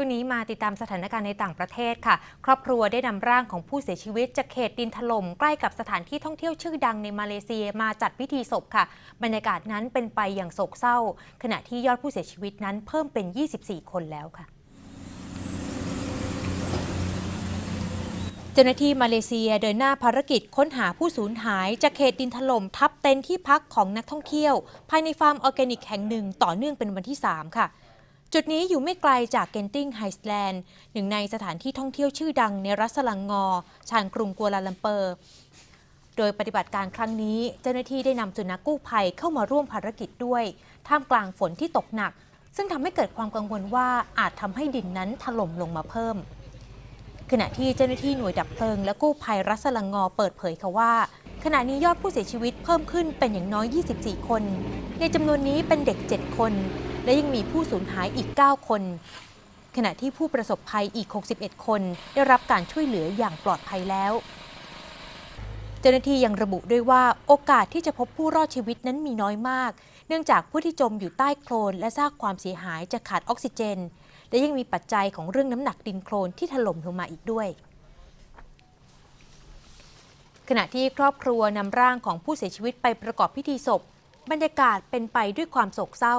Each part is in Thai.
ช่วงนี้มาติดตามสถานการณ์ในต่างประเทศค่ะ ครอบครัวได้นำร่างของผู้เสียชีวิตจากเขตดินถล่มใกล้กับสถานที่ท่องเที่ยวชื่อดังในมาเลเซียมาจัดพิธีศพค่ะ บรรยากาศนั้นเป็นไปอย่างโศกเศร้า ขณะที่ยอดผู้เสียชีวิตนั้นเพิ่มเป็น 24 คนแล้วค่ะเจ้าหน้าที่มาเลเซียเดินหน้าภารกิจค้นหาผู้สูญหายจากเขตดินถล่มทับเต็นท์ที่พักของนักท่องเที่ยว ภายในฟาร์มออร์แกนิกแห่งหนึ่งต่อเนื่องเป็นวันที่ 3 ค่ะ จุดนี้อยู่ไม่ไกลจากเกนติงไฮสแลนด์หนึ่งในสถานที่ท่องเที่ยวชื่อดังในรัฐสลังงอ ชานกรุงกัวลาลัมเปอร์ โดยปฏิบัติการครั้งนี้ เจ้าหน้าที่ได้นำสุนัขกู้ภัยเข้ามาร่วมภารกิจด้วย ท่ามกลางฝนที่ตกหนัก ซึ่งทำให้เกิดความกังวลว่าอาจทำให้ดินนั้นถล่มลงมาเพิ่ม ขณะที่เจ้าหน้าที่หน่วยดับเพลิงและกู้ภัยรัศลังงอเปิดเผยค่ะว่า ขณะนี้ยอดผู้เสียชีวิตเพิ่มขึ้นเป็นอย่างน้อย 24 คน ในจำนวนนี้เป็นเด็ก 7 คน และยังมีผู้สูญหายอีก 9 คน ขณะที่ผู้ประสบภัยอีก 61 คน ได้รับการช่วยเหลืออย่างปลอดภัยแล้ว เจ้าหน้าที่ยังระบุด้วยว่าโอกาสที่จะพบผู้รอดชีวิตนั้นมีน้อยมาก เนื่องจากผู้ที่จมอยู่ใต้โคลน และซากความเสียหายจะขาดออกซิเจน และยังมีปัจจัยของเรื่องน้ำหนักดินโคลนที่ถล่มลงมาอีกด้วยขณะที่ครอบครัวนำร่างของผู้เสียชีวิตไปประกอบพิธีศพ บรรยากาศเป็นไปด้วยความโศกเศร้า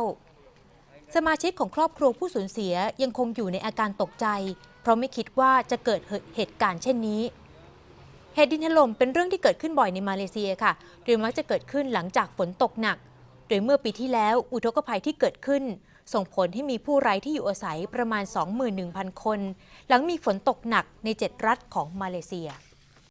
สมาชิกของครอบครัวผู้สูญเสียยังคงอยู่ในอาการตกใจ เพราะไม่คิดว่าจะเกิดเหตุการณ์เช่นนี้ เหตุดินถล่มเป็นเรื่องที่เกิดขึ้นบ่อยในมาเลเซียค่ะ โดยมักจะเกิดขึ้นหลังจากฝนตกหนัก โดยเมื่อปีที่แล้วอุทกภัยที่เกิดขึ้น ส่งผลให้มีผู้ไร้ที่อยู่อาศัยประมาณ 21,000 คน หลังมีฝนตกหนักใน 7 รัฐของมาเลเซีย